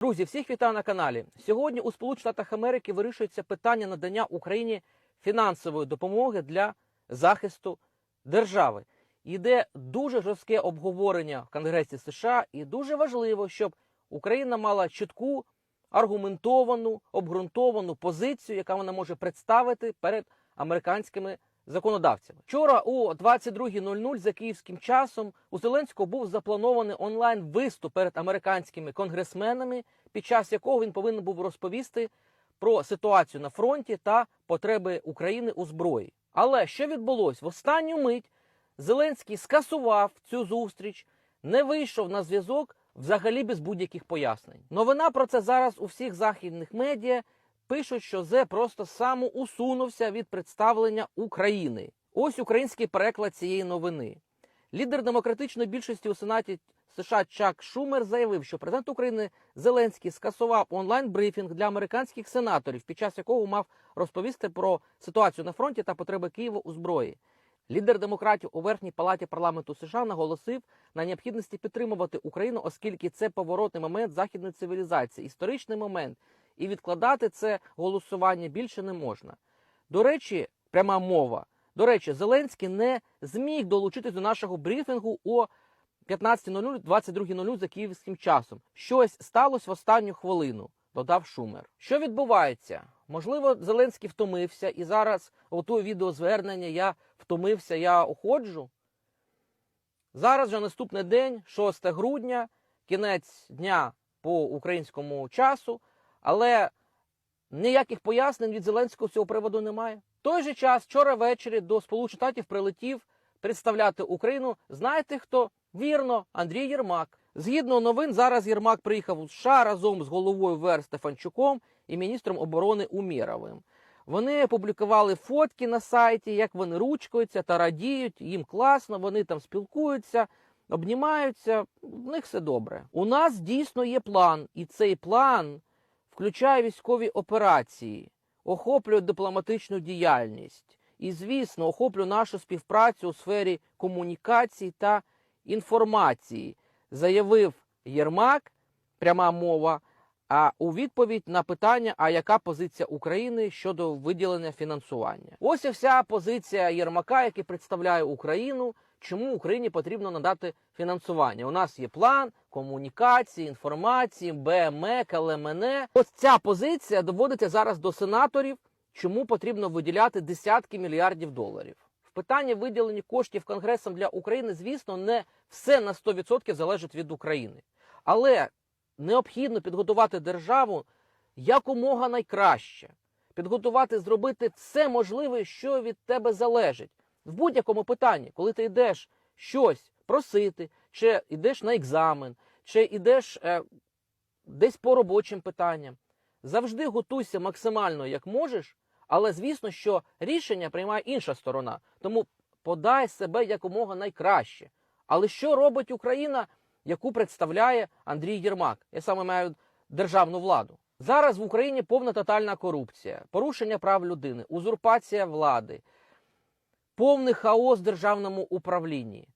Друзі, всіх вітаю на каналі. Сьогодні у Сполучених Штатах Америки вирішується питання надання Україні фінансової допомоги для захисту держави. Йде дуже жорстке обговорення в Конгресі США, і дуже важливо, щоб Україна мала чітку, аргументовану, обґрунтовану позицію, яка вона може представити перед американськими законодавцями. Вчора о 22.00 за київським часом у Зеленського був запланований онлайн виступ перед американськими конгресменами, під час якого він повинен був розповісти про ситуацію на фронті та потреби України у зброї. Але що відбулось? В останню мить Зеленський скасував цю зустріч, не вийшов на зв'язок взагалі без будь-яких пояснень. Новина про це зараз у всіх західних медіа пишуть, що Зе просто самоусунувся від представлення України. Ось український переклад цієї новини. Лідер демократичної більшості у Сенаті США Чак Шумер заявив, що президент України Зеленський скасував онлайн-брифінг для американських сенаторів, під час якого мав розповісти про ситуацію на фронті та потреби Києва у зброї. Лідер демократів у верхній палаті парламенту США наголосив на необхідності підтримувати Україну, оскільки це поворотний момент західної цивілізації, історичний момент, і відкладати це голосування більше не можна. До речі, пряма мова. До речі, Зеленський не зміг долучитись до нашого брифінгу о 15.00, 22.00 за київським часом. Щось сталося в останню хвилину, додав Шумер. Що відбувається? Можливо, Зеленський втомився, і зараз готує відеозвернення. Я втомився, я уходжу. Зараз вже наступний день, 6 грудня, кінець дня по українському часу, але ніяких пояснень від Зеленського цього приводу немає. В той же час, вчора ввечері до Сполучених Штатів прилетів представляти Україну. Знаєте хто? Вірно, Андрій Єрмак. Згідно новин, зараз Єрмак приїхав у США разом з головою ВР Стефанчуком і міністром оборони Умєровим. Вони опублікували фотки на сайті, як вони ручкаються та радіють. Їм класно, вони там спілкуються, обнімаються. В них все добре. У нас дійсно є план, і цей план включає військові операції, охоплює дипломатичну діяльність і, звісно, охоплює нашу співпрацю у сфері комунікацій та інформації, заявив Єрмак, пряма мова. А у відповідь на питання, а яка позиція України щодо виділення фінансування? Ось і вся позиція Єрмака, який представляє Україну. Чому Україні потрібно надати фінансування? У нас є план комунікації, інформації, БМЕ, КЛМН. Ось ця позиція доводиться зараз до сенаторів, чому потрібно виділяти десятки мільярдів доларів. В питанні виділення коштів Конгресом для України, звісно, не все на 100% залежить від України. Але необхідно підготувати державу якомога найкраще, підготувати, зробити все можливе, що від тебе залежить. В будь-якому питанні, коли ти йдеш щось просити, чи йдеш на екзамен, чи йдеш е, десь по робочим питанням, завжди готуйся максимально як можеш, але звісно, що рішення приймає інша сторона. Тому подай себе якомога найкраще. Але що робить Україна, яку представляє Андрій Єрмак? Я саме маю державну владу. Зараз в Україні повна тотальна корупція, порушення прав людини, узурпація влади, повний хаос в державному управлінні.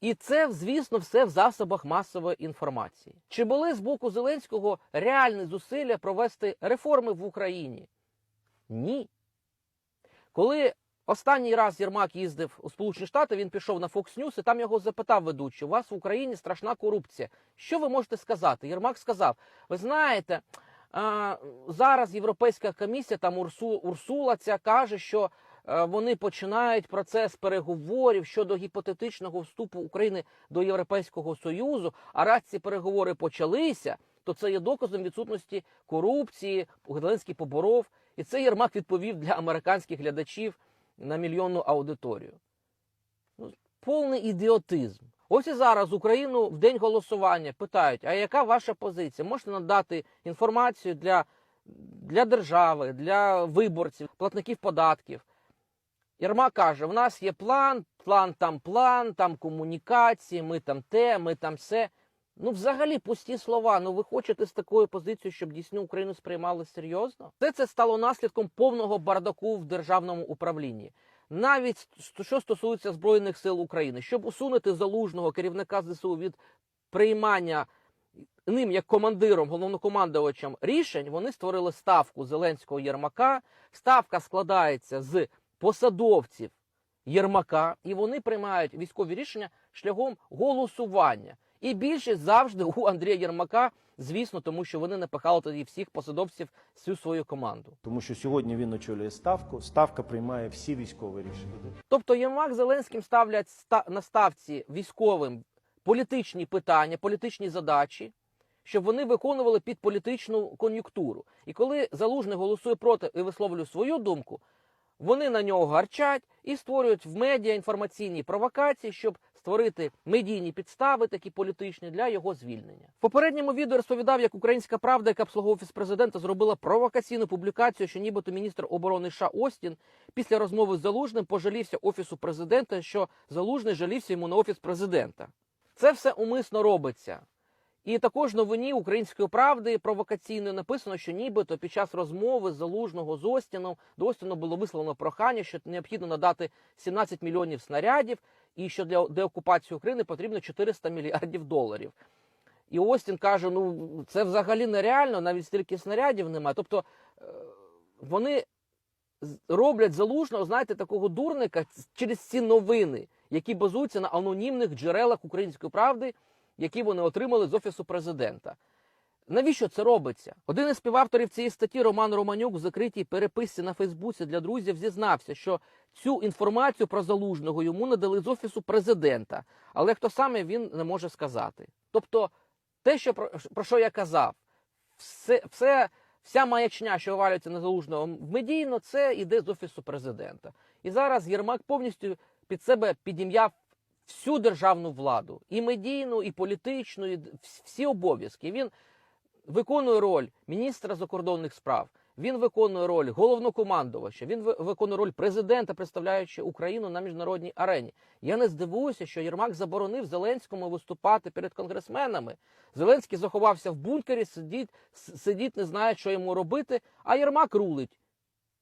І це, звісно, все в засобах масової інформації. Чи були з боку Зеленського реальні зусилля провести реформи в Україні? Ні. Коли останній раз Єрмак їздив у Сполучені Штати, він пішов на Fox News і там його запитав ведучий, у вас в Україні страшна корупція. Що ви можете сказати? Єрмак сказав: ви знаєте, зараз Європейська комісія, там Урсу, Урсула ця каже, що вони починають процес переговорів щодо гіпотетичного вступу України до Європейського Союзу. А раз ці переговори почалися, то це є доказом відсутності корупції. Зеленський поборов. І це Єрмак відповів для американських глядачів на мільйонну аудиторію. Ну, повний ідіотизм. Ось і зараз Україну в день голосування питають: а яка ваша позиція? Можете надати інформацію для, для держави, для виборців, платників податків. Єрмак каже: в нас є план, план там план, там комунікації, ми там те, ми там все. Ну, взагалі, пусті слова. Ну, ви хочете з такою позицією, щоб дійсно Україну сприймали серйозно? Все це стало наслідком повного бардаку в державному управлінні. Навіть що стосується Збройних сил України, щоб усунути залужного керівника ЗСУ від приймання ним, як командиром, головнокомандувачем рішень, вони створили ставку Зеленського Єрмака. Ставка складається з посадовців Єрмака, і вони приймають військові рішення шляхом голосування. І більшість завжди у Андрія Єрмака, звісно, тому що вони напихали тоді всіх посадовців всю свою команду. Тому що сьогодні він очолює ставку. Ставка приймає всі військові рішення. Тобто Єрмак Зеленським ставлять ста- на ставці військовим політичні питання, політичні задачі, щоб вони виконували під політичну кон'юнктуру. І коли Залужний голосує проти і висловлює свою думку, вони на нього гарчать і створюють в медіа інформаційні провокації, щоб створити медійні підстави, такі політичні, для його звільнення. В попередньому відео розповідав, як українська правда, яка обслуговує офіс президента, зробила провокаційну публікацію, що нібито міністр оборони США Остін після розмови з Залужним пожалівся офісу президента, що Залужний жалівся йому на офіс президента. Це все умисно робиться. І також новині української правди провокаційно написано, що нібито під час розмови залужного з Остіном до Остіну було висловлено прохання, що необхідно надати 17 мільйонів снарядів, і що для деокупації України потрібно 400 мільярдів доларів. І Остін каже: ну це взагалі нереально, навіть стільки снарядів немає. Тобто е, вони роблять залужного, знаєте, такого дурника через ці новини, які базуються на анонімних джерелах української правди, які вони отримали з офісу президента. Навіщо це робиться? Один із співавторів цієї статті Роман Романюк в закритій переписці на Фейсбуці для друзів зізнався, що цю інформацію про залужного йому надали з офісу президента, але хто саме він не може сказати. Тобто, те, що про, про що я казав, все, все, вся маячня, що валюється на залужного медійно, це йде з офісу президента. І зараз Єрмак повністю під себе підім'яв всю державну владу, і медійну, і політичну, і всі обов'язки. Він виконує роль міністра закордонних справ. Він виконує роль головнокомандувача, він виконує роль президента, представляючи Україну на міжнародній арені. Я не здивуюся, що Єрмак заборонив Зеленському виступати перед конгресменами. Зеленський заховався в бункері, сидить, сидить, не знає, що йому робити. А Єрмак рулить.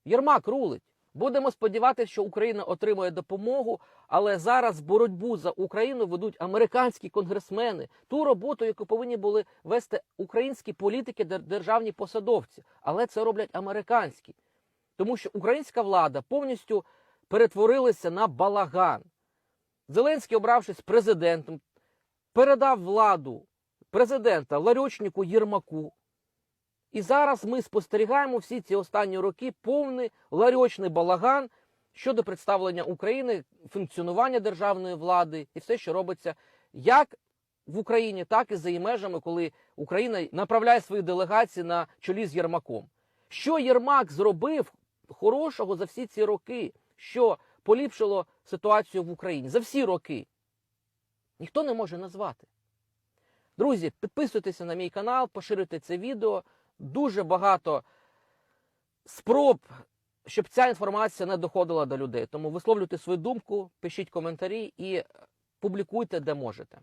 Єрмак рулить. Будемо сподіватися, що Україна отримує допомогу, але зараз боротьбу за Україну ведуть американські конгресмени. Ту роботу, яку повинні були вести українські політики, дер- державні посадовці. Але це роблять американські. Тому що українська влада повністю перетворилася на балаган. Зеленський, обравшись президентом, передав владу президента Ларьочнику Єрмаку. І зараз ми спостерігаємо всі ці останні роки повний ларьочний балаган щодо представлення України, функціонування державної влади і все, що робиться як в Україні, так і за її межами, коли Україна направляє свої делегації на чолі з Єрмаком. Що Єрмак зробив хорошого за всі ці роки, що поліпшило ситуацію в Україні за всі роки? Ніхто не може назвати. Друзі, підписуйтеся на мій канал, поширюйте це відео. Дуже багато спроб, щоб ця інформація не доходила до людей. Тому висловлюйте свою думку, пишіть коментарі і публікуйте, де можете.